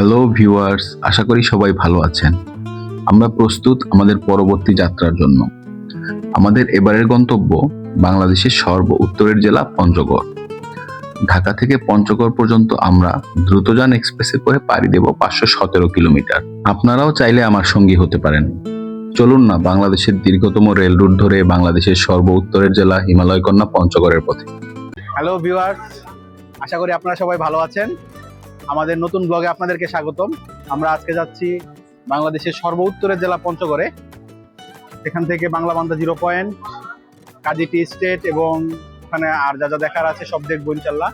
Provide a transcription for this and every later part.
Hello viewers আশা করি সবাই ভালো আছেন। আমরা প্রস্তুত আমাদের পরবর্তী যাত্রার জন্য। আমাদের এবারের গন্তব্য বাংলাদেশের সর্ব উত্তরের জেলা পঞ্চগড়। ঢাকা থেকে পঞ্চগড় পর্যন্ত আমরা দ্রুতযান এক্সপ্রেসে করে পাড়ি দেব পাঁচশো সতেরো কিলোমিটার। আপনারাও চাইলে আমার সঙ্গী হতে পারেন। চলুন না বাংলাদেশের দীর্ঘতম রেল রুট ধরে বাংলাদেশের সর্ব উত্তরের জেলা হিমালয় কন্যা পঞ্চগড়ের পথে। হ্যালো ভিউয়ার্স আশা করি আপনারা সবাই ভালো আছেন। আমাদের নতুন ব্লগে আপনাদেরকে স্বাগতম। আমরা আজকে যাচ্ছি বাংলাদেশের সর্ব উত্তরের জেলা পঞ্চগড়ে। এখান থেকে Banglabandha zero point Kazi tea estate এবং ওখানে আর যা যা দেখার আছে সব দেখব ইনশাল্লাহ।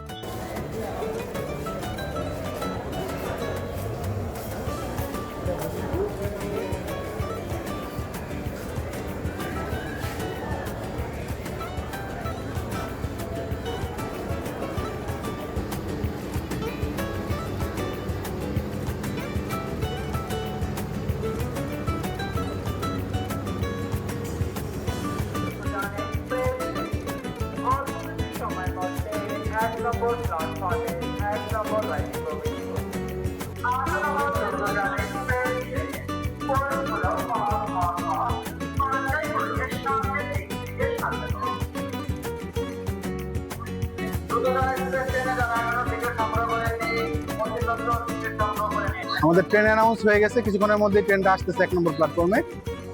আমাদের ট্রেন অ্যানাউন্স হয়ে গেছে, কিছুক্ষণের মধ্যে ট্রেনটা আসতেছে এক নম্বর প্ল্যাটফর্মে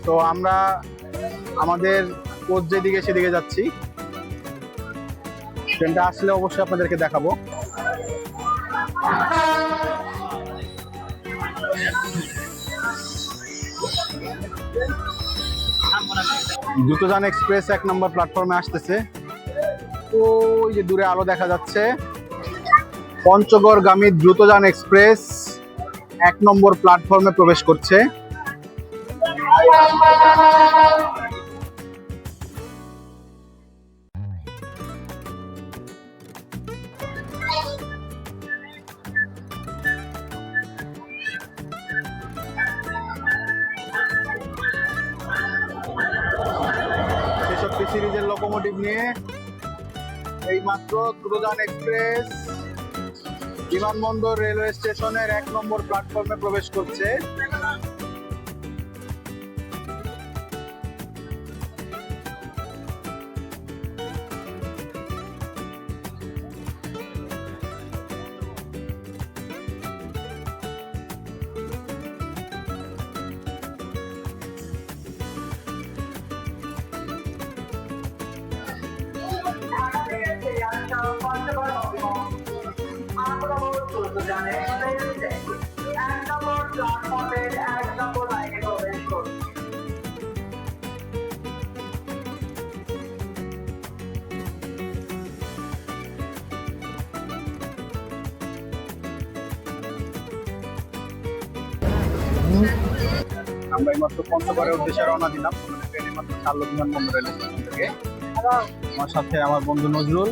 তো আমরা আমাদের কোচ যেদিকে সেদিকে যাচ্ছি। ট্রেনটা আসলে অবশ্যই আপনাদেরকে দেখাবো। দ্রুতযান এক্সপ্রেস এক নম্বর প্ল্যাটফর্মে আসতেছে। ওই যে দূরে আলো দেখা যাচ্ছে। পঞ্চগড়গামী দ্রুতযান এক্সপ্রেস এক নম্বর প্ল্যাটফর্মে প্রবেশ করছে। সিরিজের লোকোমোটিভ নিয়ে এই মাত্র দ্রুতযান এক্সপ্রেস বিমানবন্দর রেলওয়ে স্টেশনের এক নম্বর প্ল্যাটফর্মে প্রবেশ করছে। আমরা এই মাত্র পঞ্চগড়ের উদ্দেশ্যে রওনা দিলাম। আমাদের ট্রেন এই মাত্র ছাড়লো বিমানবন্দর থেকে। আমার সাথে আমার বন্ধু নজরুল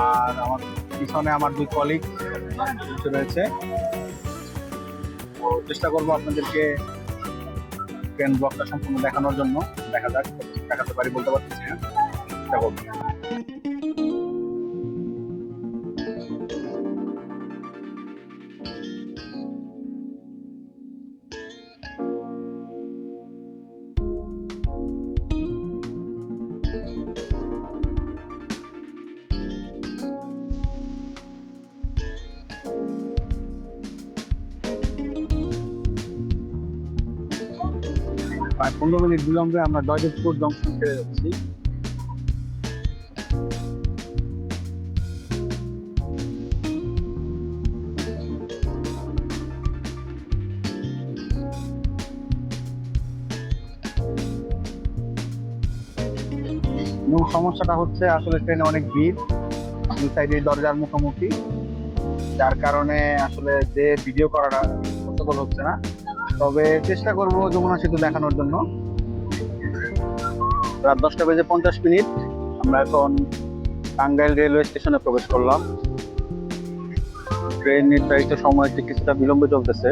আর আমার পিছনে আমার দুই কলিগ রয়েছে। তো চেষ্টা করব আপনাদেরকে ট্রেন ব্লকটা সম্পূর্ণ দেখানোর জন্য। দেখা যাক, দেখাতে পারি, বলতে পারতেছি না। চেষ্টা করব পনেরো মিনিট বিলম্বে আমরা জয়দেবপুর জংশন ছেড়ে যাচ্ছি। সমস্যাটা হচ্ছে, আসলে ট্রেনে অনেক ভিড়, দুই সাইডে দরজার মুখোমুখি। যার কারণে আসলে যে ভিডিও করাটা পসিবল হচ্ছে না। তবে চেষ্টা করব যমুনা সেতু দেখানোর জন্য। রাত দশটা বেজে পঞ্চাশ মিনিট। আমরা এখন টাঙ্গাইল রেলওয়ে স্টেশনে প্রবেশ করলাম। ট্রেন নির্ধারিত সময়টি কিছুটা বিলম্বে চলতেছে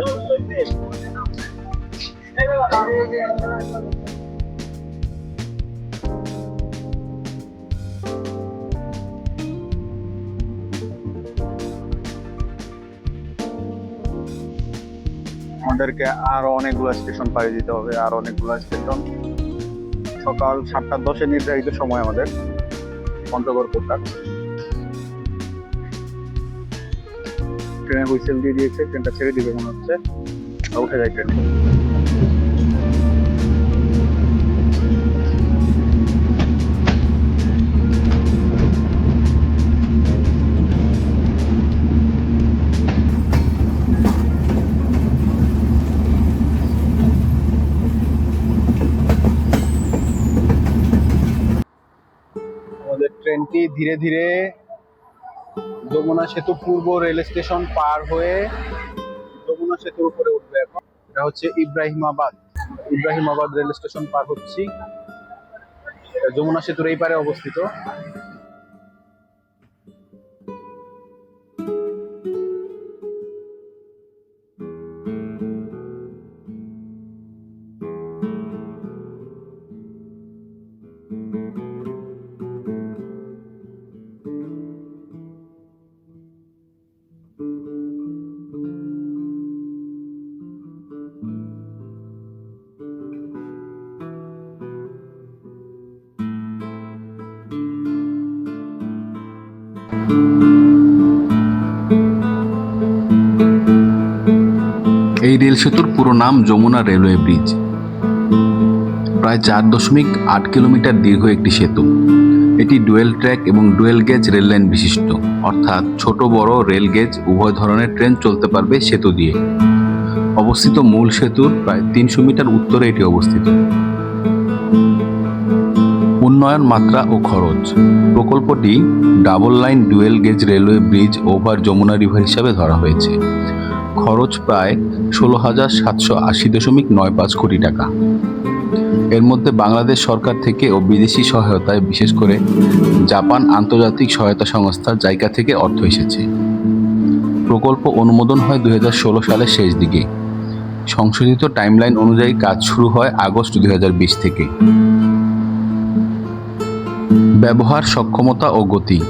আমাদেরকে আরও অনেকগুলো স্টেশন পাড়ি দিতে হবে, আর অনেকগুলো স্টেশন সকাল সাতটা দশে নির্ধারিত সময় আমাদের, পঞ্চগড় কোটার ট্রেনে হুইসেল দিয়ে দিয়েছে, ট্রেনটা ছেড়ে দিবে মনে হচ্ছে। উঠে যায় ট্রেনে। ধীরে ধীরে যমুনা সেতু পূর্ব রেল স্টেশন পার হয়ে যমুনা সেতুর উপরে উঠবে এখন। এটা হচ্ছে ইব্রাহিমাবাদ। ইব্রাহিমাবাদ রেল স্টেশন পার হচ্ছি। যমুনা সেতুর এই পারে অবস্থিত। সেতুর পুরো নাম যমুনা রেলওয়ে ব্রিজ। প্রায় চার দশমিক আট কিলোমিটার দীর্ঘ একটি সেতু। এটি ডুয়েল ট্র্যাক এবং ডুয়েল গেজ রেল লাইন বিশিষ্ট। অর্থাৎ ছোট বড় রেল গেজ উভয় ধরনের ট্রেন চলতে পারবে সেতু দিয়ে। অবস্থিত মূল সেতুর প্রায় তিনশো মিটার উত্তরে এটি অবস্থিত। উন্নয়ন মাত্রা ও খরচ। প্রকল্পটি double line dual gauge railway bridge over Jamuna river হিসাবে ধরা হয়েছে। খরচ প্রায় ষোলো হাজার সাতশো আশি দশমিক নয় পাঁচ কোটি টাকা। এর মধ্যে বাংলাদেশ সরকার থেকে ও বিদেশি সহায়তায় বিশেষ করে জাপান আন্তর্জাতিক সহায়তা সংস্থা জায়গা থেকে অর্থ এসেছে। প্রকল্প অনুমোদন হয় দুই সালের শেষ দিকে। সংশোধিত টাইমলাইন অনুযায়ী কাজ শুরু হয় আগস্ট দুই হাজার বিশ থেকে। ব্যবহার, সক্ষমতা ও গতি।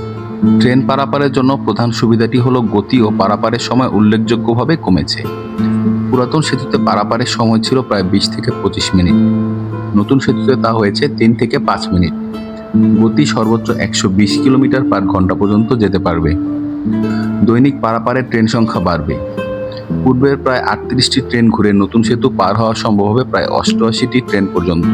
ট্রেন পারাপারের জন্য প্রধান সুবিধাটি হলো গতি ও পারাপারের সময় উল্লেখযোগ্যভাবে কমেছে। পুরাতন সেতুতে পারাপারের সময় ছিল প্রায় বিশ থেকে পঁচিশ মিনিট। নতুন সেতুতে তা হয়েছে তিন থেকে পাঁচ মিনিট। গতি সর্বোচ্চ একশো বিশ কিলোমিটার পার ঘণ্টা পর্যন্ত যেতে পারবে। দৈনিক পারাপারের ট্রেন সংখ্যা বাড়বে। পূর্বের প্রায় আটত্রিশটি ট্রেন ঘুরে নতুন সেতু পার হওয়া সম্ভব হবে প্রায় অষ্টআশিটি ট্রেন পর্যন্ত।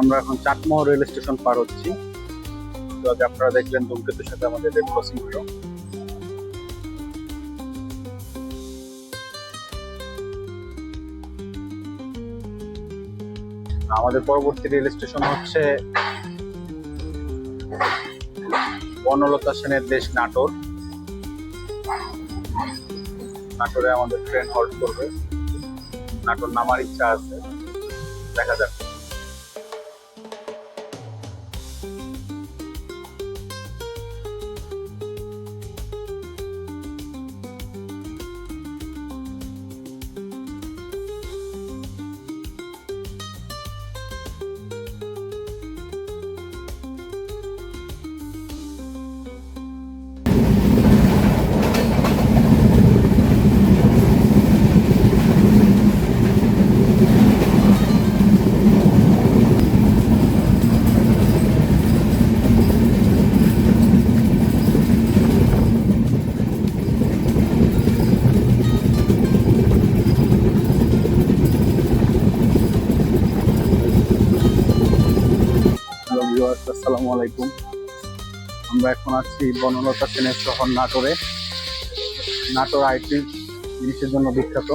আমরা এখন চাটমোহর রেল স্টেশন পার হচ্ছি। তো আপনারা দেখলেন ধূমকেতুর সাথে আমাদের রেল ক্রসিং হলো। আমাদের পরবর্তী রেল স্টেশন হচ্ছে বনলতা সেনের দেশ নাটোর। নাটোরে আমাদের ট্রেন হল্ট করবে। নাটোর নামার ইচ্ছা আছে। দেখা যাক। আসসালামু আলাইকুম। আমরা এখন আছি বনলতা সেনের শহর নাটোরে। নাটোর আইটি জিনিসের জন্য বিখ্যাত।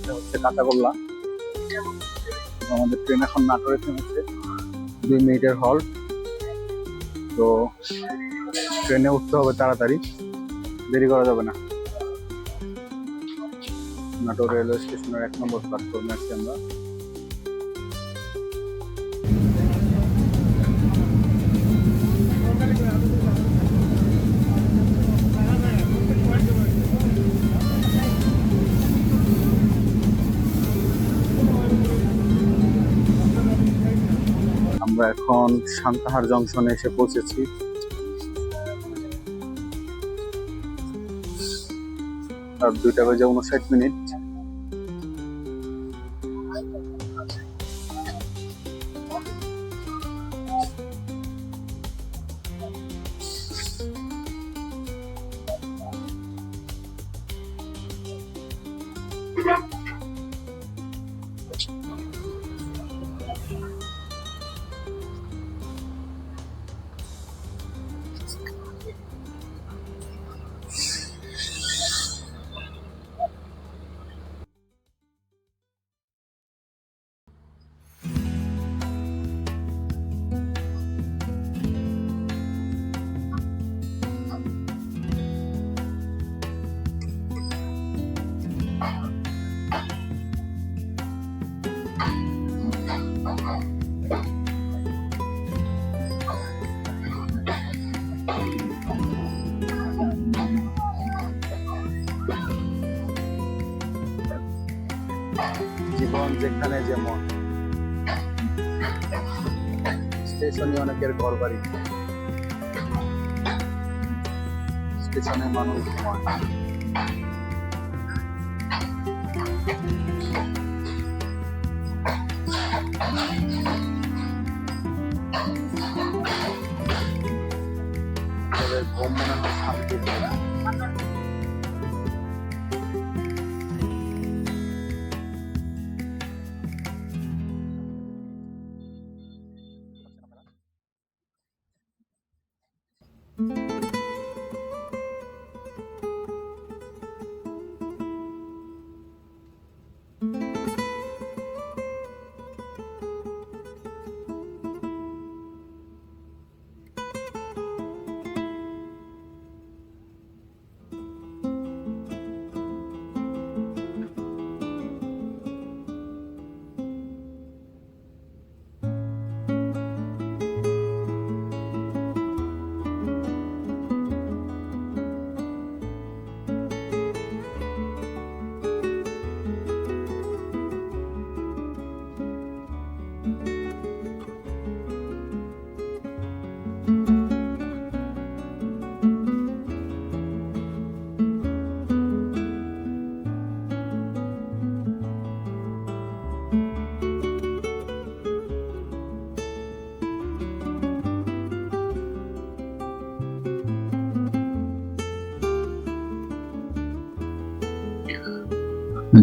এটা হচ্ছে কাঁচাগোল্লা। আমাদের ট্রেন এখন নাটোরে থেমেছে। দুই মিনিটের হল্ট তো ট্রেনে উঠতে হবে তাড়াতাড়ি। দেরি করা যাবে না। নাটোর রেলওয়ে স্টেশনের এক নম্বর প্ল্যাটফর্মে আছি আমরা। এখন সান্তাহার জংশনে এসে পৌঁছেছি। আর দুইটা বাজে উনষাট মিনিট। জীবন যেখানে যেমন। স্টেশনে অনেকের ঘর বাড়ি স্টেশনে মানুষ।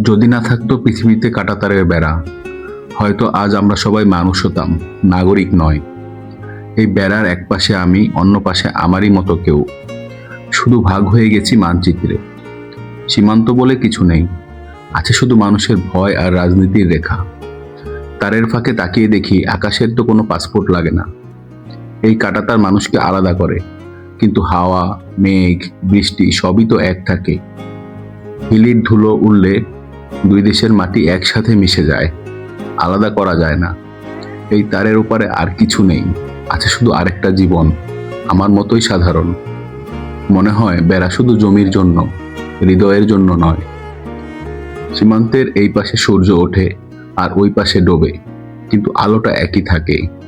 যদি না থাকতো পৃথিবীতে কাটাতারের বেড়া। হয়তো আজ আমরা সবাই মানুষ হতাম, নাগরিক নয়। এই বেড়ার এক পাশে আমি, অন্য পাশে আমারই মতো কেউ। শুধু ভাগ হয়ে গেছি মানচিত্রে। সীমান্ত বলে কিছু নেই। আছে শুধু মানুষের ভয় আর রাজনীতির রেখা। তারের ফাঁকে তাকিয়ে দেখি আকাশের তো কোনো পাসপোর্ট লাগে না। এই কাটাতার মানুষকে আলাদা করে। কিন্তু হাওয়া, মেঘ, বৃষ্টি সবই তো এক থাকে। হিলির ধুলো উড়লে দুই দেশের মাটি একসাথে মিশে যায়। আলাদা করা যায় না। এই তারের উপরে আর কিছু নেই। আছে শুধু আরেকটা জীবন, আমার মতোই সাধারণ। মনে হয় বেড়া শুধু জমির জন্য, হৃদয়ের জন্য নয়। সীমান্তের এই পাশে সূর্য ওঠে আর ওই পাশে ডোবে, কিন্তু আলোটা একই থাকে।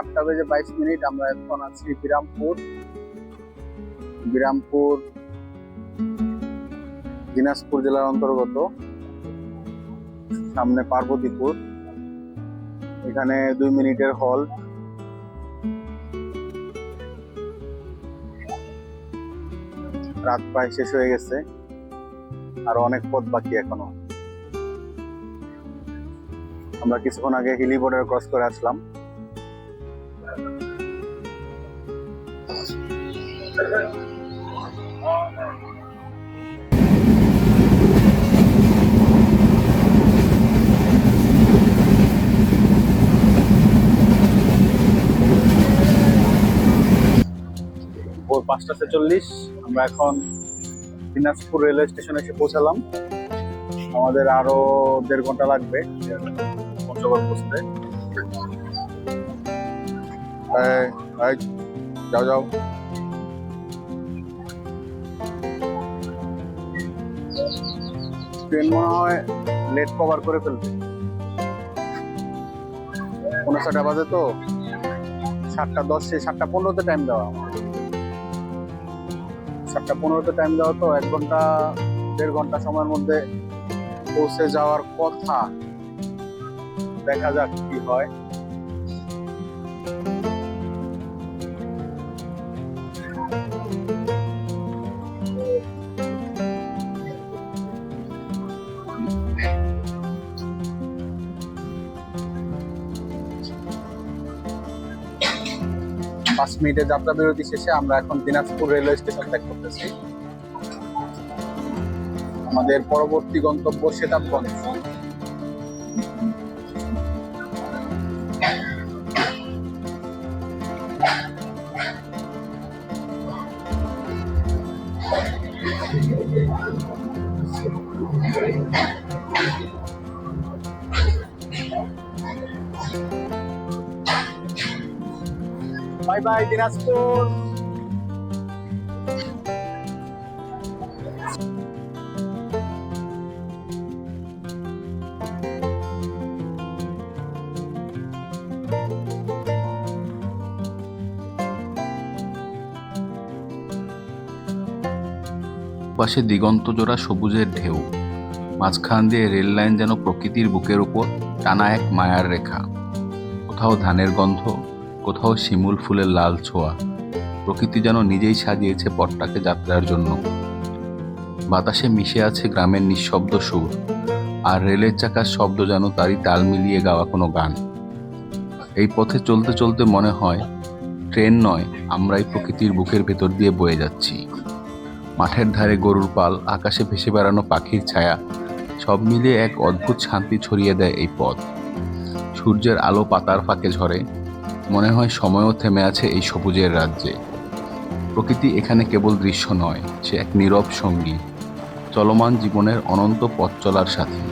চারটা বেজে বাইশ মিনিট আমরা এখন আছি বিরামপুর। বিরামপুর, দিনাজপুর জেলার অন্তর্গত। সামনে পার্বতীপুর। এখানে দুই মিনিটের হল। রাত প্রায় শেষ হয়ে গেছে। আর অনেক পথ বাকি এখনও। আমরা কিছুক্ষণ আগে হিলি বর্ডার ক্রস করে আসলাম। ভোর পাঁচটা ছেচল্লিশ, আমরা এখন দিনাজপুর রেলওয়ে স্টেশনে এসে পৌঁছালাম। আমাদের আরও দেড় ঘণ্টা লাগবে। পঞ্চগড় পৌঁছতে যাও যাও। ট্রেন মনে হয় লেট কভার করে ফেলবে। ছটা বাজে তো, সাতটা দশে সাতটা পনেরোতে টাইম দেওয়া। সাতটা পনেরোতে টাইম দেওয়া তো এক ঘণ্টা, দেড় ঘণ্টা সময়ের মধ্যে পৌঁছে যাওয়ার কথা। দেখা যাক কি হয়। মিনিটের যাত্রা বিরতি শেষে আমরা এখন দিনাজপুর রেলওয়ে স্টেশন ত্যাগ করতেছি। আমাদের পরবর্তী গন্তব্য সেতাবগঞ্জ। বাই বাই দিনাজপুর পাশে দিগন্ত জোড়া সবুজের ঢেউ। মাঝখান দিয়ে রেল লাইন যেন প্রকৃতির বুকের উপর টানা এক মায়ার রেখা। কোথাও ধানের গন্ধ কোথাও শিমুল ফুলের লাল ছোঁয়া। প্রকৃতি যেন নিজেই সাজিয়েছে পথটাকে যাত্রার জন্য। বাতাসে মিশে আছে গ্রামের নিঃশব্দ সুর, আর রেলের চাকার শব্দ যেন তারই তাল মিলিয়ে গাওয়া কোনো গান। এই পথে চলতে চলতে মনে হয়, ট্রেন নয়, আমরাই প্রকৃতির বুকের ভেতর দিয়ে বয়ে যাচ্ছি। মাঠের ধারে গরুর পাল, আকাশে ভেসে বেড়ানো পাখির ছায়া, সব মিলিয়ে এক অদ্ভুত শান্তি ছড়িয়ে দেয় এই পথ। সূর্যের আলো পাতার ফাঁকে ঝরে মনে হয় সময়ও থেমে আছে এই সবুজের রাজ্যে। প্রকৃতি এখানে কেবল দৃশ্য নয়, সে এক নীরব সঙ্গী, চলমান জীবনের অনন্ত পথ চলার সাথী।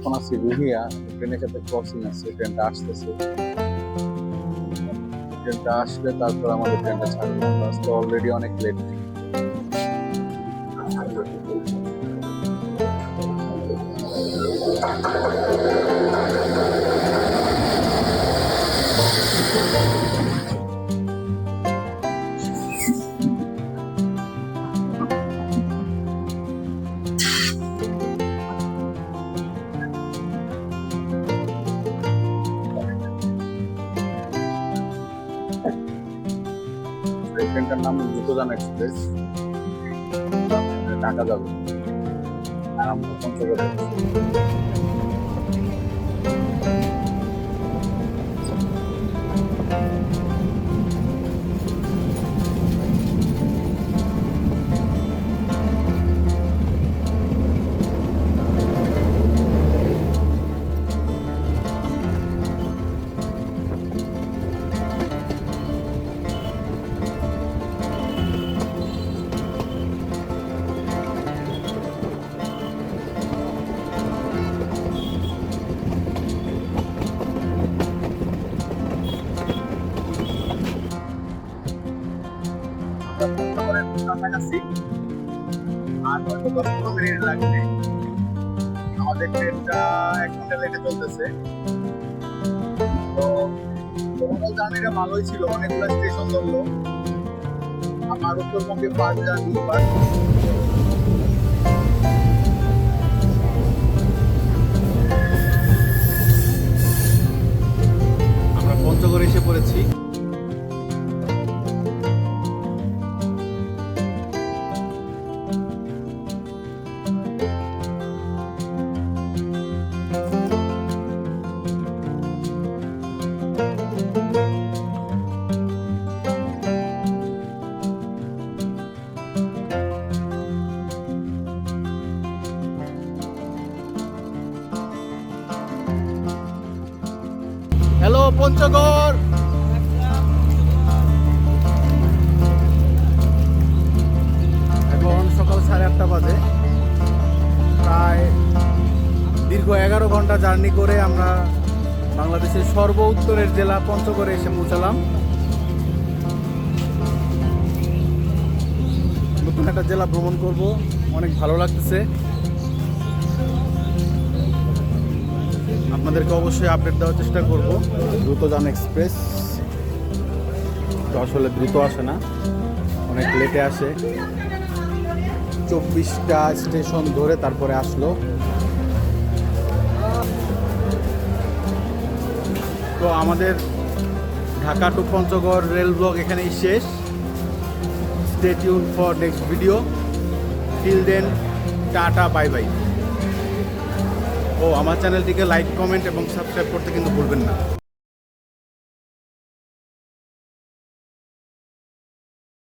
এখন আছি রুহিয়া ট্রেনের সাথে ক্রসিং আছে ট্রেনটা আসতেছে। ট্রেনটা আসলে তারপর আমাদের ট্রেনটা ছাড়বে অলরেডি অনেক লেট নাম দ্রুতযান এক্সপ্রেস ঢাকা যাবে। আর আমরা পঞ্চগড়ে কাছাকাছি আর হয়তো দশ পনেরো মিনিট লাগবে? আমাদের ট্রেনটা এক ঘণ্টা লেটে চলতেছে। তো ওভারঅল জার্নিটা ভালোই ছিল অনেকগুলো স্টেশন ধরলো। আমার উত্তরবঙ্গে ফার্স্ট জার্নি বাট আমরা পঞ্চগড়ে এসে পড়েছি। করে আমরা বাংলাদেশের সর্ব উত্তরের জেলা পঞ্চগড়ে এসে পৌঁছালাম। নতুন একটা জেলা ভ্রমণ করব, অনেক ভালো লাগতেছে। আপনাদেরকে অবশ্যই আপডেট দেওয়ার চেষ্টা করব। দ্রুতযান এক্সপ্রেস আসলে দ্রুত আসে না। অনেক লেটে আসে। চব্বিশটা স্টেশন ধরে তারপরে আসলো। তো আমাদের Dhaka to Panchagarh rail vlog এখানেই শেষ। Stay for next video till then tata bye bye ও, আমার চ্যানেলটিকে লাইক কমেন্ট এবং সাবস্ক্রাইব করতে কিন্তু ভুলবেন না।